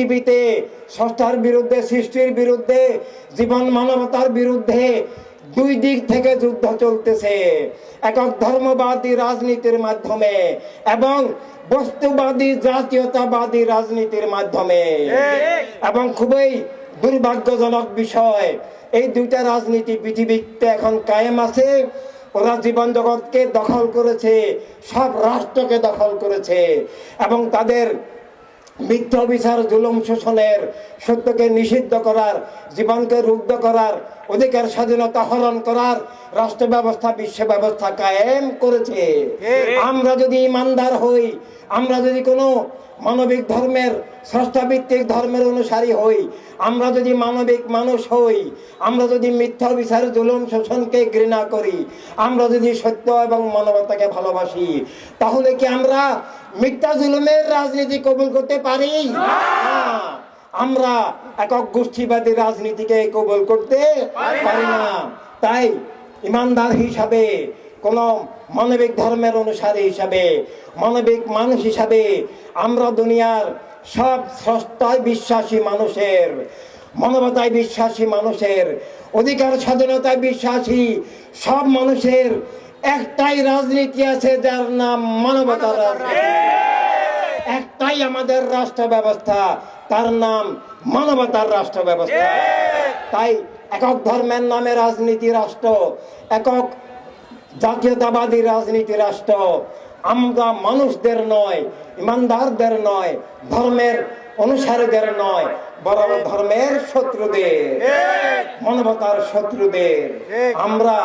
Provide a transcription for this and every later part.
পৃথিবীতে ষষ্ঠার বিরুদ্ধে সৃষ্টির বিরুদ্ধে জীবন মানবতার বিরুদ্ধে দুই দিক থেকে যুদ্ধ চলতেছে। একক ধর্মবাদী রাজনীতির মাধ্যমে এবং বস্তুবাদী জাতীয়তাবাদী রাজনীতির মাধ্যমে। এবং খুবই দুর্ভাগ্যজনক বিষয় এই দুইটা রাজনীতি পৃথিবীতে এখন কায়েম আছে। ওরা জীবন জগৎকে দখল করেছে সব রাষ্ট্রকে দখল করেছে এবং তাদের মিথ্যা বিচার জুলুম শোষণের সত্যকে নিষিদ্ধ করার জীবনকে রুদ্ধ করার অধিকার স্বাধীনতা হরণ করার রাষ্ট্র ব্যবস্থা বিশ্ব ব্যবস্থা কায়েম করেছে। আমরা যদি ইমানদার হই আমরা যদি কোনো মানবিক ধর্মের স্রষ্টাভিত্তিক ধর্মের অনুসারী হই আমরা যদি মানবিক মানুষ হই আমরা যদি মিথ্যা বিচার জুলুম শোষণকে ঘৃণা করি আমরা যদি সত্য এবং মানবতাকে ভালোবাসি তাহলে কি আমরা মিথ্যা জুলুমের রাজনীতি কবুল করতে পারি? না। আমরা একক গোষ্ঠীবাদী রাজনীতিকে কবল করতে পারি না। তাই ইমানদার হিসাবে কোন মানবিক ধর্মের অনুসারী হিসাবে মানবিক মানুষ হিসাবে আমরা দুনিয়ার সব স্রষ্টায় বিশ্বাসী মানুষের মানবতায় বিশ্বাসী মানুষের অধিকার স্বাধীনতায় বিশ্বাসী সব মানুষের একটাই রাজনীতি আছে যার নাম মানবতার রাজনীতি। একটাই আমাদের রাষ্ট্র ব্যবস্থা তার নাম মানবতার রাষ্ট্র ব্যবস্থা তাই একক ধর্মের নামে রাজনীতি রাষ্ট্র একক জাতীয়তাবাদী রাজনীতি রাষ্ট্র। আমরা মানুষদের নয় ইমানদারদের নয় ধর্মের অনুসারীদের নয় বরং ধর্মের শত্রুদের মানবতার শত্রুদের। আমরা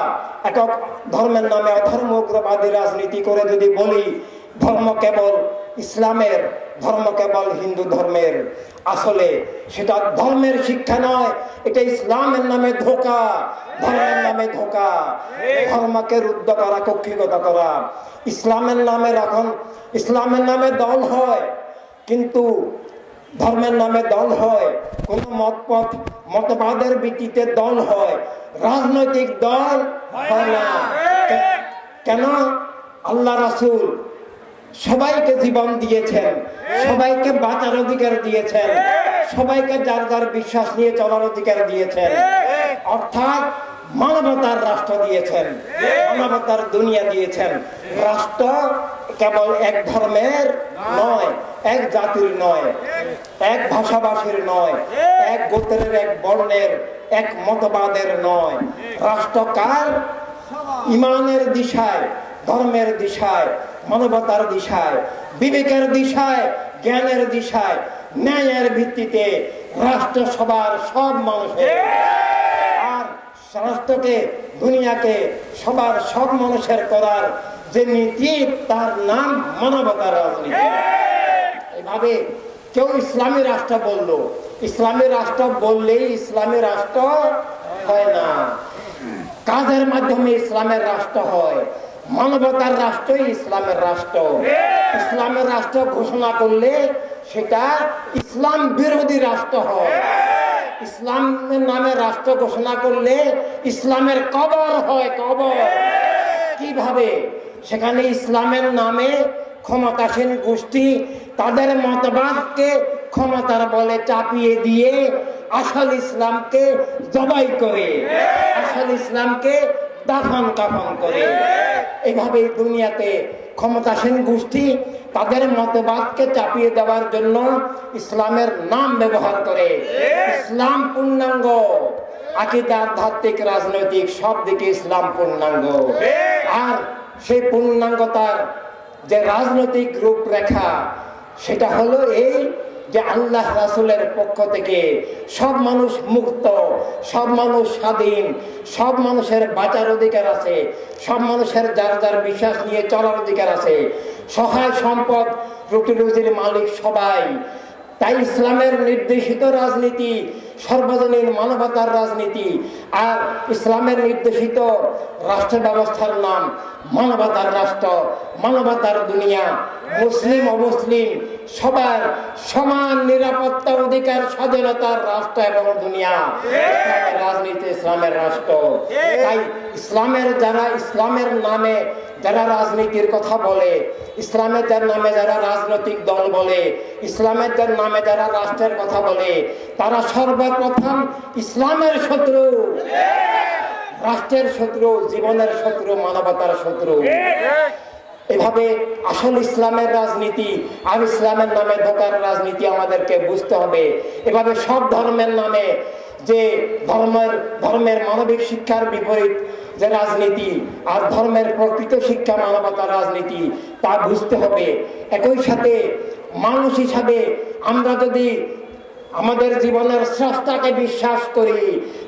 একক ধর্মের নামে অধর্ম উগ্রবাদী রাজনীতি করে যদি বলি ধর্ম কেবল ইসলামের ধর্ম কেবল হিন্দু ধর্মের আসলে সেটা ধর্মের শিক্ষা নয় এটা ইসলামের নামে ধোকা ধর্মের নামে ধোকা। ধর্মকে রুদ্ধ করা কক্ষিগত করা। ইসলামের নামে এখন ইসলামের নামে দল হয় কিন্তু ধর্মের নামে দল হয় কোন মতপথ মতবাদের ভিত্তিতে দল হয় রাজনৈতিক দল হয় না। কেন? আল্লাহ রাসূল সবাইকে জীবন দিয়েছেন। সবাইকে বাঁচার অধিকার দিয়েছেন। সবাইকে যার যার বিশ্বাস নিয়ে চলার অধিকার দিয়েছেন। অর্থাৎ মানবতার রাষ্ট্র দিয়েছেন। মানবতার দুনিয়া দিয়েছেন। রাষ্ট্র কেবল এক ধর্মের নয়, এক জাতির নয়, এক ভাষাভাষীর নয়, এক গোত্রের, এক বর্ণের, এক মতবাদের নয়। রাষ্ট্র কার? ইমানের দিশায়। ধর্মের দিশায় মানবতার দিশায় বিবেকের দিশায় জ্ঞানের দিশায় ন্যায়ের ভিত্তিতে রাষ্ট্রসভার সব মানুষের আর রাষ্ট্রকে দুনিয়াকে সবার সব মানুষের করার যে নীতি তার নাম মানবতার রাজনীতি। এভাবে কেউ ইসলামী রাষ্ট্র বলল। ইসলামী রাষ্ট্র বললেই ইসলামী রাষ্ট্র হয় না। কাজের মাধ্যমে ইসলামের রাষ্ট্র হয়। মানবতার রাষ্ট্রই ইসলামের রাষ্ট্র। ইসলামের রাষ্ট্র ঘোষণা করলে সেটা ইসলাম বিরোধী রাষ্ট্র হয়। ইসলামের নামে রাষ্ট্র ঘোষণা করলে ইসলামের কবর হয় কবর। কীভাবে? সেখানে ইসলামের নামে ক্ষমতাসীন গোষ্ঠী তাদের মতবাদকে ক্ষমতার বলে চাপিয়ে দিয়ে আসল ইসলামকে জবাই করে। আসল ইসলামকে দাফন কাফন করে। এইভাবে দুনিয়াতে ক্ষমতাসীন গোষ্ঠী তাদের মতবাদকে চাপিয়ে দেওয়ার জন্য ইসলামের নাম ব্যবহার করে। ইসলাম পূর্ণাঙ্গ। আকিদা, আধ্যাত্মিক, রাজনৈতিক, সব দিকে ইসলাম পূর্ণাঙ্গ। আর সেই পূর্ণাঙ্গতার যে রাজনৈতিক রূপরেখা, সেটা হলো এই যে আল্লাহ রাসুলের পক্ষ থেকে সব মানুষ মুক্ত, সব মানুষ স্বাধীন, সব মানুষের বাঁচার অধিকার আছে, সব মানুষের যার যার বিশ্বাস নিয়ে চলার অধিকার আছে, সহায় সম্পদ রুটি রুজির মালিক সবাই। তাই ইসলামের নির্দেশিত রাজনীতি সর্বজনীন মানবতার রাজনীতি আর ইসলামের নির্দেশিত রাষ্ট্র ব্যবস্থার নাম মানবতার রাষ্ট্র, মানবতার দুনিয়া। মুসলিম, অমুসলিম, সবার সমান নিরাপত্তা অধিকার, স্বাধীনতার রাষ্ট্র এবং দুনিয়া। রাজনীতি ইসলামের রাষ্ট্র। তাই ইসলামের যারা ইসলামের নামে যারা রাজনীতির কথা বলে, ইসলামের নামে যারা রাজনৈতিক দল বলে, ইসলামের নামে যারা রাষ্ট্রের কথা বলে, তারা সর্বপ্রথম ইসলামের শত্রু। রাষ্ট্রের শত্রু, জীবনের শত্রু, মানবতার শত্রু। এভাবে আসল ইসলামের রাজনীতি আর ইসলামের নামে ধোকার রাজনীতি আমাদেরকে বুঝতে হবে। এভাবে সব ধর্মের নামে যে ধর্মের ধর্মের মানবিক শিক্ষার বিপরীত যে রাজনীতি আর ধর্মের প্রকৃত শিক্ষা মানবতার রাজনীতি, তা বুঝতে হবে। একই সাথে মানুষ হিসাবে আমরা যদি আমাদের জীবনের স্রষ্টাকে বিশ্বাস করি,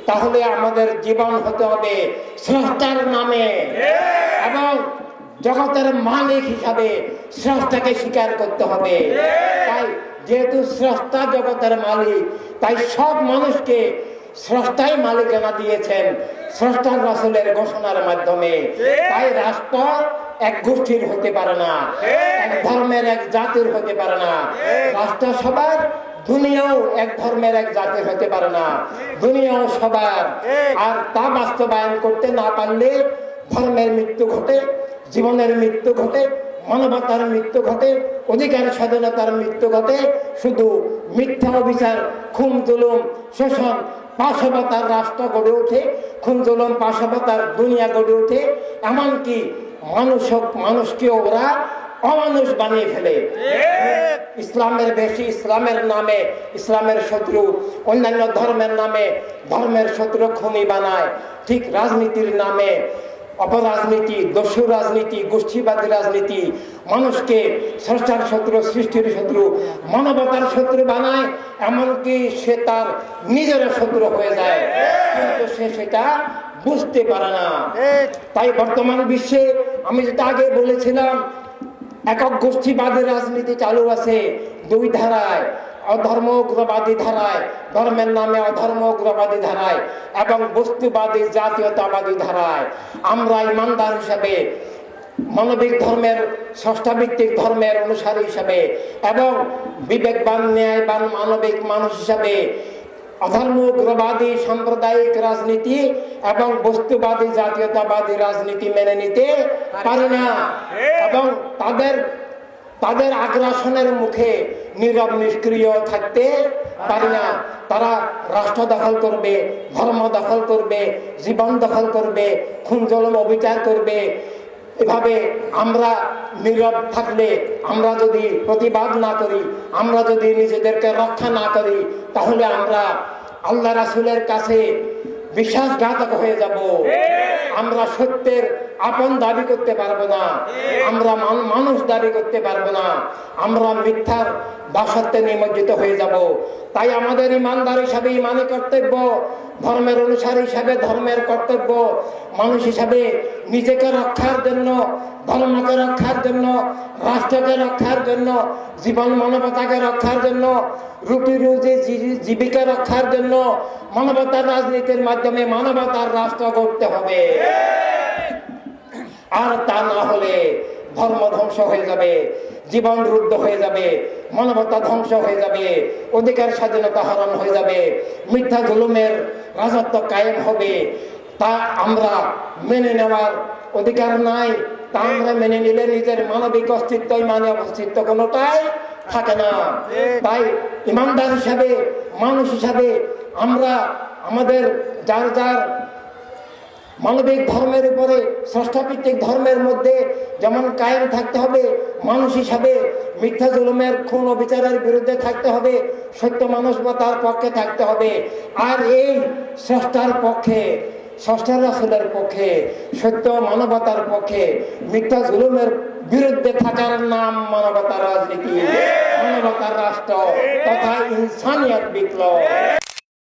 তাহলে আমাদের জীবন হতে হবে স্রষ্টার নামে। এবং জগতের মালিক হিসাবে স্রষ্টাকে স্বীকার করতে হবে। তাই যেহেতু স্রষ্টা জগতের মালিক, তাই সব মানুষকে স্রষ্টাই মালিকানা দিয়েছেন স্রষ্টার রাসুলের ঘোষণার মাধ্যমে। তাই রাষ্ট্র এক গোষ্ঠীর হতে পারে না, এক ধর্মের এক জাতির হতে পারে না। রাষ্ট্র সবার দুনিয়াও এক ধর্মের এক জাতি হতে পারে না। দুনিয়াও সবার। আর তা বাস্তবায়ন করতে না পারলে ধর্মের মৃত্যু ঘটে জীবনের মৃত্যু ঘটে মানবতার মৃত্যু ঘটে অধিকার স্বাধীনতার মৃত্যু ঘটে। শুধু মিথ্যা অবিচার খুন জুলুম শোষণ পাশবতার রাষ্ট্র গড়ে ওঠে খুন জুলুম পাশবতার দুনিয়া গড়ে ওঠে। এমনকি মানুষ মানুষকে ওরা অমানুষ বানিয়ে ফেলে। ইসলামের বেশি ইসলামের নামে ইসলামের শত্রু অন্যান্য ধর্মের নামে ধর্মের শত্রু খুনি বানায়। ঠিক রাজনীতির নামে অপরাজনীতি দস্যু রাজনীতি গোষ্ঠীবাদী রাজনীতি মানুষকে স্রষ্টার শত্রু সৃষ্টির শত্রু মানবতার শত্রু বানায় এমনকি সে তার নিজের শত্রু হয়ে যায়। কিন্তু সে সেটা বুঝতে পারে না। তাই বর্তমান বিশ্বে আমি যেটা আগে বলেছিলাম একক গোষ্ঠীবাদী রাজনীতি চালু আছে। দুই ধারায় অধর্ম উগ্রবাদী ধারায়, ধর্মের নামে অধর্ম উগ্রবাদী ধারায় এবং বস্তুবাদী জাতীয়তাবাদী ধারায়। আমরা ইমানদার হিসাবে, মানবিক ধর্মের, ষষ্ঠাভিত্তিক ধর্মের অনুসারী হিসাবে এবং বিবেকবান, ন্যায়বান, মানবিক মানুষ হিসাবে অধর্ম উগ্রবাদী সাম্প্রদায়িক রাজনীতি এবং বস্তুবাদী, জাতীয়তাবাদী রাজনীতি মেনে নিতে পারে না। এবং তাদের তাদের আগ্রাসনের মুখে নীরব, নিষ্ক্রিয় থাকতে পারে না। তারা রাষ্ট্র দখল করবে, ধর্ম দখল করবে, জীবন দখল করবে, খুন, জলম, অবিচার করবে। এভাবে আমরা নীরব থাকলে আমরা যদি প্রতিবাদ না করি, আমরা যদি নিজেদেরকে রক্ষা না করি, তাহলে আমরা আল্লাহ রাসুলের কাছে বিশ্বাসঘাতক হয়ে যাব। আমরা সত্যের আপন দাবি করতে পারব না। আমরা মানুষ দাবি করতে পারব না। আমরা মিথ্যার দাসত্বে নিমজ্জিত হয়ে যাব। তাই আমাদের ইমানদার হিসাবে ইমানে কর্তব্য ধর্মের অনুসারী হিসাবে, ধর্মের কর্তব্য মানুষ হিসাবে নিজেকে রক্ষার জন্য, ধর্মকে রক্ষার জন্য, রাষ্ট্রকে রক্ষার জন্য, জীবন মানবতাকে রক্ষার জন্য রুটি রুজি জীবিকা রক্ষার জন্য মানবতার রাজনীতির মাধ্যমে মানবতার রাষ্ট্র করতে হবে। আর তা না হলে ধর্ম ধ্বংস হয়ে যাবে, জীবন রুদ্ধ হয়ে যাবে, মানবতা ধ্বংস হয়ে যাবে, অধিকার স্বাধীনতা হারান হয়ে যাবে, মিথ্যা জুলুমের রাজত্ব কায়েম হবে। তা আমরা মেনে নেওয়ার অধিকার নাই, তা আমরা মেনে নিলে নিজের মানবিক অস্তিত্ব মানব অস্তিত্ব কোনোটাই থাকে না। তাই ইমানদার হিসাবে, মানুষ হিসাবে আমরা আমাদের যার যার মানবিক ধর্মের উপরে ষষ্ঠাভিত্তিক ধর্মের মধ্যে যেমন কায়েম থাকতে হবে, মানুষ হিসাবে মিথ্যা জুলুমের খুন বিচারের বিরুদ্ধে থাকতে হবে, সত্য মানবতার পক্ষে থাকতে হবে। আর এই স্রষ্টার পক্ষে ষষ্ঠার রাসুলের পক্ষে, সত্য মানবতার পক্ষে, মিথ্যা জুলুমের বিরুদ্ধে থাকার নাম মানবতার রাজনীতি, মানবতার রাষ্ট্র তথা ইনসানিয়ত বিপ্লব।